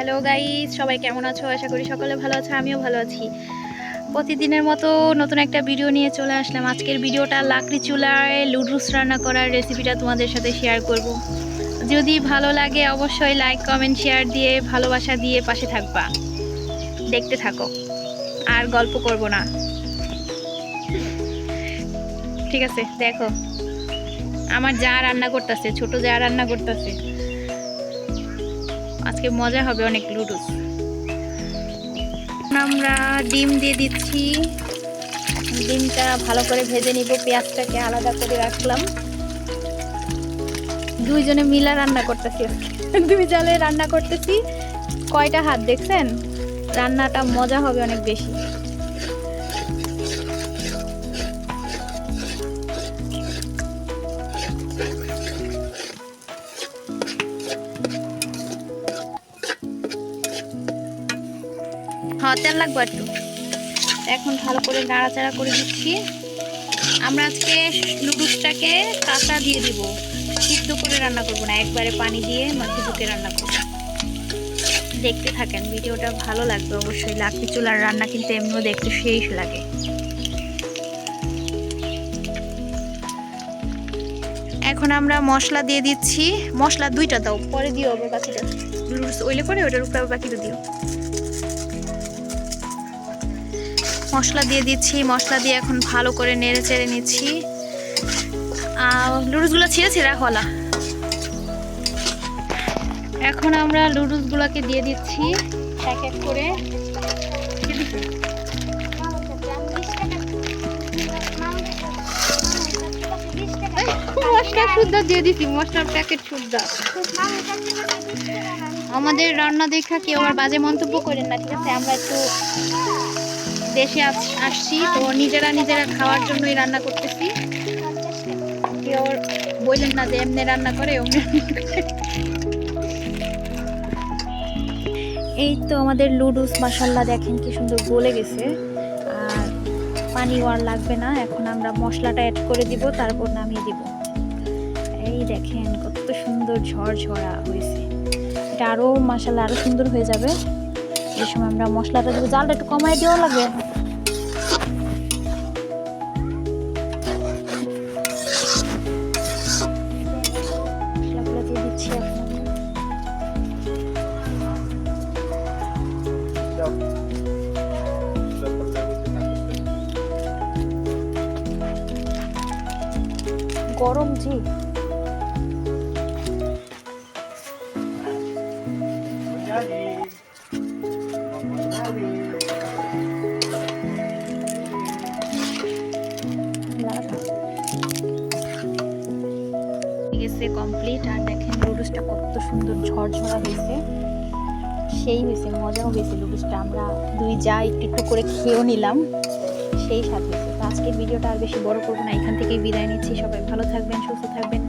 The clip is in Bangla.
হ্যালো গাইস সবাই কেমন আছো? আশা করি সকলে ভালো আছো, আমিও ভালো আছি। প্রতিদিনের মতো নতুন একটা ভিডিও নিয়ে চলে আসলাম। আজকের ভিডিওটা লাকড়ি চুলায় লুডুস রান্না করার রেসিপিটা তোমাদের সাথে শেয়ার করব। যদি ভালো লাগে, অবশ্যই লাইক কমেন্ট শেয়ার দিয়ে ভালোবাসা দিয়ে পাশে থাকবা। দেখতে থাকো। আর গল্প করব না। ঠিক আছে, দেখো। আমার যা রান্না করতেছে, ছোট যা রান্না করতেছে। আজকে মজা হবে অনেক লুডুস আমরা ডিম দিয়ে দিচ্ছি। ডিমটা ভালো করে ভেজে নিব, পেঁয়াজটাকে আলাদা করে রাখলাম। দুইজনে মিলা রান্না করতেছি। দুই জালে রান্না করতেছি। কয়টা হাত দেখছেন? রান্নাটা মজা হবে অনেক বেশি। হ্যাঁ তেল লাগবে একটু। এখন ভালো করে নাড়াচাড়া করে দিচ্ছি আমরা আজকে লুডুসটাকে কাঁচা দিয়ে দিব। সিদ্ধ করে রান্না করব না, একবারে পানি দিয়ে মাখি ঢুকে রান্না করব। দেখতে থাকেন, ভিডিওটা ভালো লাগবে অবশ্যই। লাকড়ি চুলার রান্না কিন্তু এমনিও দেখতে শেষ লাগে। এখন আমরা মশলা দিয়ে দিচ্ছি। মশলা দুইটা দাও, পরে দিও আবার বাকিটা। লুডুস ওইলে পরে ওটার উপরে বাকিটা দিও। মশলা দিয়ে দিচ্ছি, মশলা দিয়ে এখন ভালো করে নেড়ে চেড়ে নিচ্ছি। আর লুডুসগুলো ছিঁড়েছি রাখওয়ালা এখন আমরা লুডুসগুলোকে দিয়ে দিচ্ছি এক এক করে। মশলা দিয়ে প্যাকেট আমাদের রান্না দেখা কেউ আবার বাজে মন্তব্য করেন না, ঠিক আছে? আমরা একটু দেশে আস- আসছি। তো নিজেরা নিজেরা খাওয়ার জন্যই রান্না করতেছি। কেউ বললেন না যে এমনি রান্না করে এই তো আমাদের লুডুস মাসাল্লা দেখেন কি সুন্দর গলে গেছে। আর পানি আর লাগবে না, এখন আমরা মশলাটা অ্যাড করে দিব, তারপর নামিয়ে দিব। এই দেখেন কত সুন্দর ঝরঝরা হয়েছে। এটা আরও মাসাল্লা আরও সুন্দর হয়ে যাবে। এই সময় আমরা মশলাটা দেবো জালটা একটু কমাই দেওয়া এখন। গরম জি। গেছে কমপ্লিট আর দেখেন লুডুসটা কত সুন্দর ঝরঝরা হয়েছে। সেই হয়েছে, মজাও হয়েছে লুডুসটা। আমরা দুই যা একটু একটু করে খেয়েও নিলাম, সেই সাথে হয়েছে। আজকের ভিডিওটা আর বেশি বড় করব না, এখান থেকেই বিদায় নিচ্ছি। সবাই ভালো থাকবেন, সুস্থ থাকবেন।